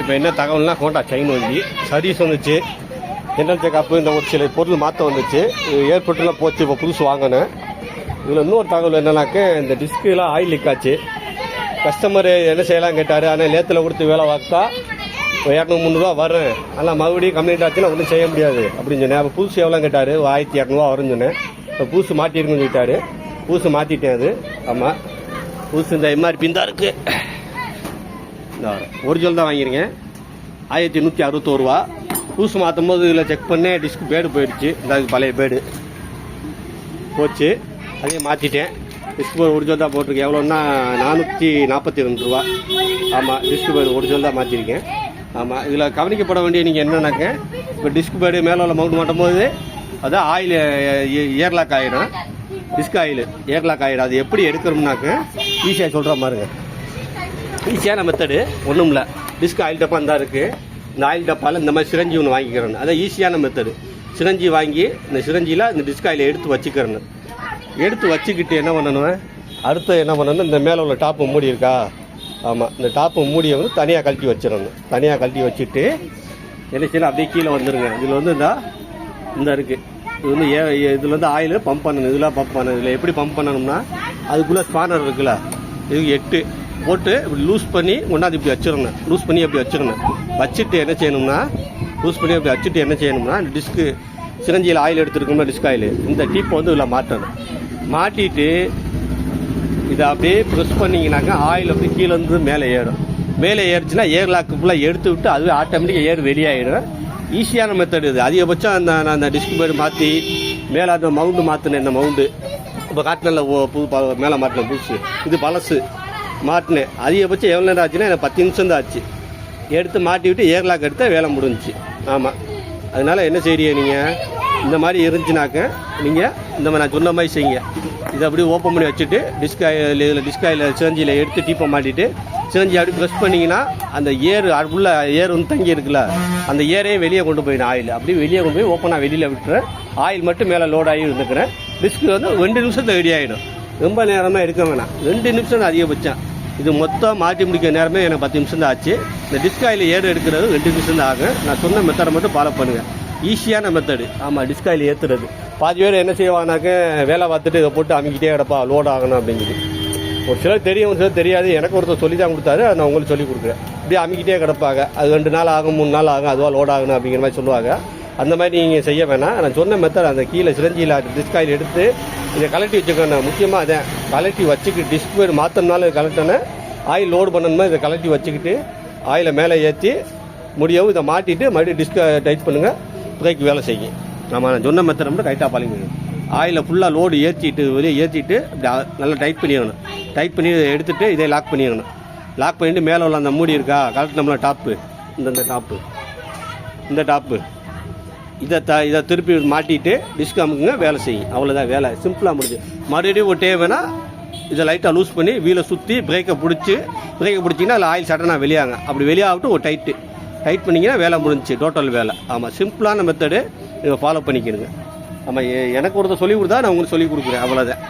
இப்போ என்ன தகவல்னா ஹோண்டா செயின் வண்டி. சர்வீஸ் வந்துச்சு. ஜென்ரல் செக்கப்பு இந்த ஒரு சில பொருள் மாற்ற வந்துச்சு. இது ஏற்பட்டுலாம் போச்சு இப்போ புதுசு வாங்கினேன். இதில் இன்னொரு தகவல் என்னன்னாக்க இந்த டிஸ்கெலாம் ஆயில் லீக் ஆச்சு. கஸ்டமர் என்ன செய்யலாம் கேட்டார். ஆனால் நேரத்தில் கொடுத்து வேலை பார்த்தா இப்போ இரநூறு முந்நூறுரூவா வரேன் ஆனால் மறுபடியும் கம்ப்ளைண்ட் ஆச்சுன்னா ஒன்றும் செய்ய முடியாது. அப்படின்னு சொன்னேன். அப்போ புதுசு எவ்வளோ கேட்டார். ஆயிரத்தி இரநூறுவா வரும்னு சொன்னேன். இப்போ புதுசு மாட்டிருக்குன்னு சொல்லிட்டாரு. புதுசு மாற்றிட்டேன் அது. ஆமாம் புதுசு இந்த எம்ஆர்பி தான் இருக்குது இந்த ஒரிஜினல் தான் வாங்கியிருக்கேன் ஆயிரத்தி நூற்றி அறுபத்தோரு ரூபா. மாற்றும் போது இதில் செக் பண்ணேன் டிஸ்க் பேடு போயிடுச்சு. இந்த அதுக்கு பழைய பேடு போச்சு. அதையும் மாற்றிட்டேன் டிஸ்க் பேர் ஒரிஜினல் தான் போட்டிருக்கேன். எவ்வளோன்னா நானூற்றி நாற்பத்தி ரெண்டு ரூபா. ஆமாம் டிஸ்க் பேடு ஒரிஜினல் தான் மாற்றிருக்கேன் ஆமாம் இதில் கவனிக்கப்பட வேண்டிய நீங்கள் என்னென்னாக்க இப்போ டிஸ்க் பேடு மேலே உள்ள மவுண்ட் மாட்டும் போது அதான் ஆயில் ஏர்லாக் ஆயிடும். டிஸ்க் ஆயில் ஏர்லாக் ஆயிடும். அது எப்படி எடுக்கிறோம்னாக்க ஈஸியாக சொல்கிற மாதிரிங்க ஈஸியான மெத்தடு ஒன்றும் இல்லை டிஸ்க் ஆயில் டப்பா தான் இருக்குது இந்த ஆயில் டப்பாவில் இந்த மாதிரி சிரஞ்சி ஒன்று வாங்கிக்கிறேன். அதான் ஈஸியான மெத்தடு சிரஞ்சி வாங்கி இந்த சிரஞ்சியில் இந்த டிஸ்க் ஆயில் எடுத்து வச்சுக்கிறேன். எடுத்து வச்சுக்கிட்டு என்ன பண்ணணும் அடுத்து என்ன பண்ணணும் இந்த மேலே உள்ள டாப்பு மூடி இருக்கா? ஆமாம் இந்த டாப்பு மூடியை வந்து தனியாக கழட்டி வச்சிடணும். தனியாக கழட்டி வச்சுட்டு என்ன செய்யணும்? அப்படியே கீழே வந்துடுங்க இதில் வந்து இந்த இந்த இருக்குது இது வந்து ஏ இதில் வந்து ஆயில் பம்ப் பண்ணணும். இதெல்லாம் பம்ப் பண்ணணும். இதில் எப்படி பம்ப் பண்ணணும்னா அதுக்குள்ளே ஸ்பானர் இருக்குல்ல. இது எட்டு போட்டு இப்படி லூஸ் பண்ணி ஒன்றாவது இப்படி வச்சிடணும். லூஸ் பண்ணி அப்படி வச்சிடணும். வச்சுட்டு என்ன செய்யணும்னா லூஸ் பண்ணி அப்படி வச்சுட்டு என்ன செய்யணும்னா இந்த டிஸ்க்கு சிரஞ்சியில் ஆயில் எடுத்துருக்கோம்னா டிஸ்க் ஆயில் இந்த டீப்பை வந்து இதில் மாட்டணும். மாட்டிட்டு இதை அப்படியே ப்ரெஸ் பண்ணிங்கனாக்கா ஆயில் வந்து கீழே இருந்து மேலே ஏறும். மேலே ஏறிச்சுன்னா ஏர் லாக்கு ஃபுல்லாக எடுத்து விட்டு அதுவே ஆட்டோமேட்டிக்காக ஏர் வெளியாகிடும் ஈஸியான மெத்தட் இது. அதிகபட்சம் அந்த நான் அந்த டிஸ்க் பேர் மாற்றி மேலே அந்த மவுண்டு மாற்றினேன் இந்த மவுண்டு இப்போ காட்டினில் புது ப- மேலே மாட்டினேன் புதுசு. இது பழசு. மாட்டினேன். அதிகபட்சம் எவ்வளோ நேரம் ஆச்சுன்னா எனக்கு பத்து நிமிஷம் தான் ஆச்சு. எடுத்து மாட்டி விட்டு ஏர்லாக் எடுத்தால் வேலை முடிஞ்சிச்சு. ஆமாம் அதனால என்ன செய்றீங்க நீங்கள் இந்த மாதிரி இருந்துச்சுனாக்க நீங்கள் இந்த மாதிரி நான் சொன்ன மாதிரி செய்யுங்க. இதை அப்படியே ஓப்பன் பண்ணி வச்சுட்டு டிஸ்காயில் இதில் டிஸ்காயில் சேஞ்சியில் எடுத்து டீப்பை மாட்டிட்டு சிரஞ்சி அப்படி ப்ரெஸ் பண்ணிங்கன்னா அந்த ஏர் உள்ள ஏர் வந்து தங்கி இருக்குல்ல அந்த ஏரையும் வெளியே கொண்டு போயிடும் ஆயில் அப்படியே வெளியே கொண்டு போய் ஓப்பனாக வெளியில் விட்டுறேன். ஆயில் மட்டும் மேலே லோட் ஆகி இருந்துக்கிறேன். டிஸ்க் வந்து ரெண்டு நிமிஷத்தில் ரெடி ஆகிடும் ரொம்ப நேரமாக எடுக்க வேணாம். ரெண்டு நிமிஷம் தான் அதிகபட்சம். இது மொத்தம் மாற்றி முடிக்க நேரமே எனக்கு பத்து நிமிஷம் தான் ஆச்சு. இந்த டிஸ்காயில் ஏறு எடுக்கிறது ரெண்டு நிமிஷம் தான் ஆகும். நான் சொன்ன மெத்தடை மட்டும் ஃபாலோ பண்ணுங்கள் ஈஸியான மெத்தடு ஆமாம் டிஸ்காயில் ஏற்றுறது பாதி பேர் என்ன செய்வாங்கனாக்க வேலை பார்த்துட்டு இதை போட்டு அமைக்கிட்டே கிடப்பா லோட் ஆகணும் அப்படிங்குது. ஒரு சிலர் தெரியும் ஒரு சிலர் தெரியாது. எனக்கு ஒருத்தர் சொல்லி தான் கொடுத்தாரு நான் உங்களுக்கு சொல்லி கொடுக்குறேன். இப்படியே அமைக்கிட்டே கிடப்பாங்க. அது ரெண்டு நாள் ஆகும் மூணு நாள் ஆகும் அதுவாக லோட் ஆகணும் அப்படிங்கிற மாதிரி சொல்லுவாங்க. அந்த மாதிரி நீங்கள் செய்ய வேணாம். நான் சொன்ன மெத்தட் அந்த கீழே சிரஞ்சியில் டிஸ்காயில் எடுத்து இதை கலட்டி வச்சுக்கணும். முக்கியமாக அதை கலட்டி வச்சுக்கிட்டு டிஸ்க் பேர் மாற்றினாலும் கலட்டினேன் ஆயில் லோடு பண்ணணுமா? இதை கலட்டி வச்சுக்கிட்டு ஆயிலை மேலே ஏற்றி முடியவும் இதை மாட்டிட்டு மறுபடியும் டிஸ்கை டைட் பண்ணுங்கள் புதைக்கு வேலை செய்யும். நம்ம நான் சொன்ன மெத்தட் மட்டும் டைட்டாக பாலிங்க ஆயிலை ஃபுல்லாக லோடு ஏற்றிட்டு வெளியே ஏற்றிட்டு நல்லா டைட் பண்ணிடணும். டைட் பண்ணி எடுத்துகிட்டு இதை லாக் பண்ணிடணும். லாக் பண்ணிட்டு மேலே உள்ள அந்த மூடி இருக்கா? கலட்டினோம்ல டாப்பு இந்த டாப்பு இந்த டாப்பு இதை த இதை திருப்பி மாட்டிட்டு டிஸ்க் அமுக்குங்க வேலை செய்யும். அவ்வளோதான் வேலை. சிம்பிளாக முடிஞ்சு. மறுபடியும் ஒரு டேவேனா இதை லைட்டாக லூஸ் பண்ணி வீலை சுற்றி பிரேக்கை பிடிச்சி பிரேக்கை பிடிச்சிங்கன்னா அதில் ஆயில் சட்டனாக வெளியாங்க. அப்படி வெளியாகட்டும் ஒரு டைட்டு டைட் பண்ணிங்கன்னா வேலை முடிஞ்சிச்சு டோட்டல் வேலை. ஆமாம் சிம்பிளான மெத்தடு நீங்கள் ஃபாலோ பண்ணிக்கணுங்க ஆமாம் எனக்கு ஒருத்தர் சொல்லி கொடுத்தா நான் உங்களுக்கு சொல்லி கொடுக்குறேன் அவ்வளோதான்